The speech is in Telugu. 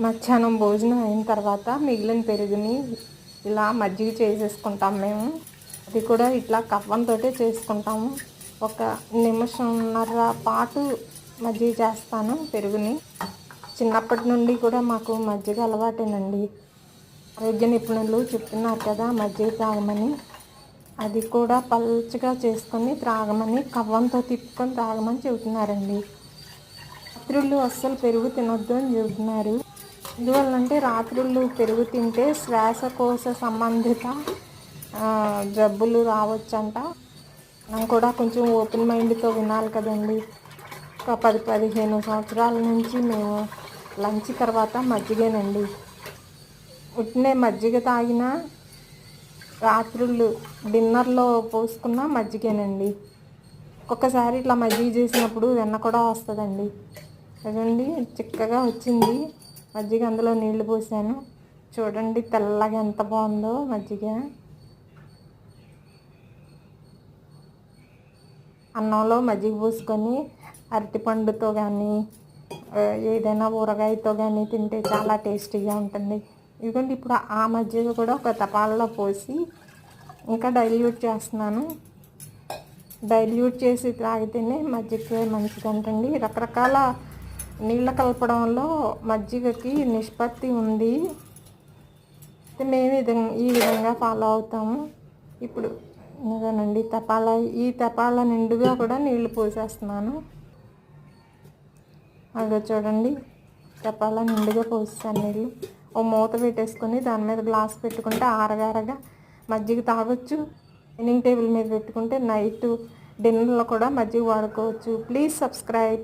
మధ్యాహ్నం భోజనం అయిన తర్వాత మిగిలిన పెరుగుని ఇలా మజ్జిగ చేసేసుకుంటాం మేము. అది కూడా ఇట్లా కవ్వంతో చేసుకుంటాము. ఒక నిమిషంన్నర పాటు మజ్జిగ చేస్తాను పెరుగుని. చిన్నప్పటి నుండి కూడా మాకు మజ్జిగ అలవాటేనండి. ఆరోగ్య నిపుణులు చెప్తున్నారు కదా మజ్జిగ తాగమని. అది కూడా పల్చగా చేసుకొని త్రాగమని కవ్వంతో తిప్పుకొని త్రాగమని చెబుతున్నారండి. రాత్రుళ్ళు అస్సలు పెరుగు తినొద్దు అని చెబుతున్నారు. ఎందువల్లంటే రాత్రుళ్ళు పెరుగు తింటే శ్వాసకోశ సంబంధిత జబ్బులు రావచ్చంట. మనం కూడా కొంచెం ఓపెన్ మైండ్తో వినాలి కదండి. ఒక పది పదిహేను సంవత్సరాల నుంచి మేము లంచ్ తర్వాత మజ్జిగేనండి. ఉట్టినే మజ్జిగ తాగినా రాత్రుళ్ళు డిన్నర్లో పోసుకున్న మజ్జిగేనండి. ఒక్కొక్కసారి ఇట్లా మజ్జిగ చేసినప్పుడు వెన్న కూడా వస్తుందండి. అదండి చిక్కగా వచ్చింది. మజ్జిగ అందులో నీళ్ళు పోసాను. చూడండి తెల్లగా ఎంత బాగుందో మజ్జిగ. అన్నంలో మజ్జిగ పూసుకొని అరటిపండుతో కానీ ఏదైనా ఊరగాయతో కానీ తింటే చాలా టేస్టీగా ఉంటుంది. ఇదిగోండి ఇప్పుడు ఆ మజ్జిగ కూడా ఒక తపాల్లో పోసి ఇంకా డైల్యూట్ చేస్తున్నాను. డైల్యూట్ చేసి త్రాగితేనే మజ్జిగ మంచిదంటండి. రకరకాల నీళ్ళ కలపడంలో మజ్జిగకి నిష్పత్తి ఉంది. మేము ఈ విధంగా ఫాలో అవుతాము. ఇప్పుడు ఇదేనండి తపాలా ఈ తపాలా నిండుగా కూడా నీళ్ళు పోసేస్తున్నాను. అదో చూడండి తపాలా నిండుగా పోస్తాను నీళ్ళు ఓ మూత పెట్టేసుకొని దాని మీద గ్లాస్ పెట్టుకుంటే ఆరగారగా మజ్జిగ తాగొచ్చు. డైనింగ్ టేబుల్ మీద పెట్టుకుంటే నైట్ డిన్నర్లో కూడా మజ్జిగ వాడుకోవచ్చు. Please subscribe.